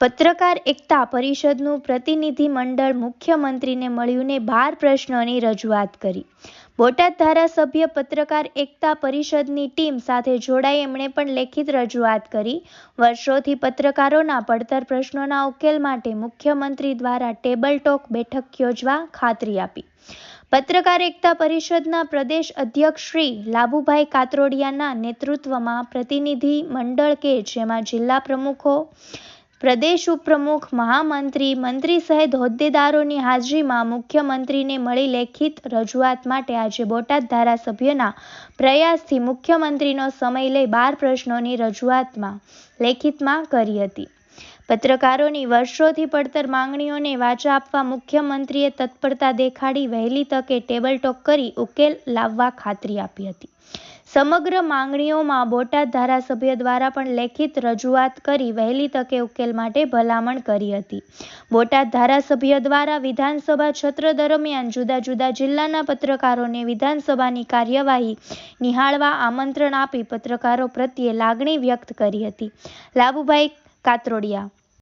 પત્રકાર એકતા પરિષદનું પ્રતિનિધિ મંડળ મુખ્યમંત્રીને મળ્યું ને બાર પ્રશ્નોની રજૂઆત કરી. બોટાદ ધારાસભ્ય પત્રકાર એકતા પરિષદની ટીમ સાથે જોડાઈ એમણે પણ લેખિત રજૂઆત કરી. વર્ષોથી પત્રકારોના પડતર પ્રશ્નોના ઉકેલ માટે મુખ્યમંત્રી દ્વારા ટેબલ ટોક બેઠક યોજવા ખાતરી આપી. પત્રકાર એકતા પરિષદના પ્રદેશ અધ્યક્ષ શ્રી લાભુભાઈ કાતરોડિયાના નેતૃત્વમાં પ્રતિનિધિ મંડળ કે જેમાં જિલ્લા પ્રમુખો પ્રદેશ ઉપપ્રમુખ મહામંત્રી, મંત્રી સહિત હોદ્દેદારોની હાજરીમાં મુખ્યમંત્રીને મળી લેખિત રજૂઆત માટે આજે બોટાદ ધારાસભ્યના પ્રયાસથી મુખ્યમંત્રીનો સમય લઈ બાર પ્રશ્નોની રજૂઆતમાં લેખિતમાં કરી હતી. પત્રકારોની વર્ષોથી પડતર માંગણીઓને વાચા આપવા મુખ્યમંત્રીએ તત્પરતા દેખાડી વહેલી તકે ટેબલ ટોક કરી ઉકેલ લાવવા ખાતરી આપી હતી. સમગ્ર માંગણીઓમાં બોટાદ ધારાસભ્ય દ્વારા પણ લેખિત રજૂઆત કરી વહેલી તકે ઉકેલ માટે ભલામણ કરી હતી. બોટાદ ધારાસભ્ય દ્વારા વિધાનસભા સત્ર દરમિયાન જુદા જુદા જિલ્લાના પત્રકારોને વિધાનસભાની કાર્યવાહી નિહાળવા આમંત્રણ આપી પત્રકારો પ્રત્યે લાગણી વ્યક્ત કરી હતી. લાભુભાઈ કાતરોડિયા.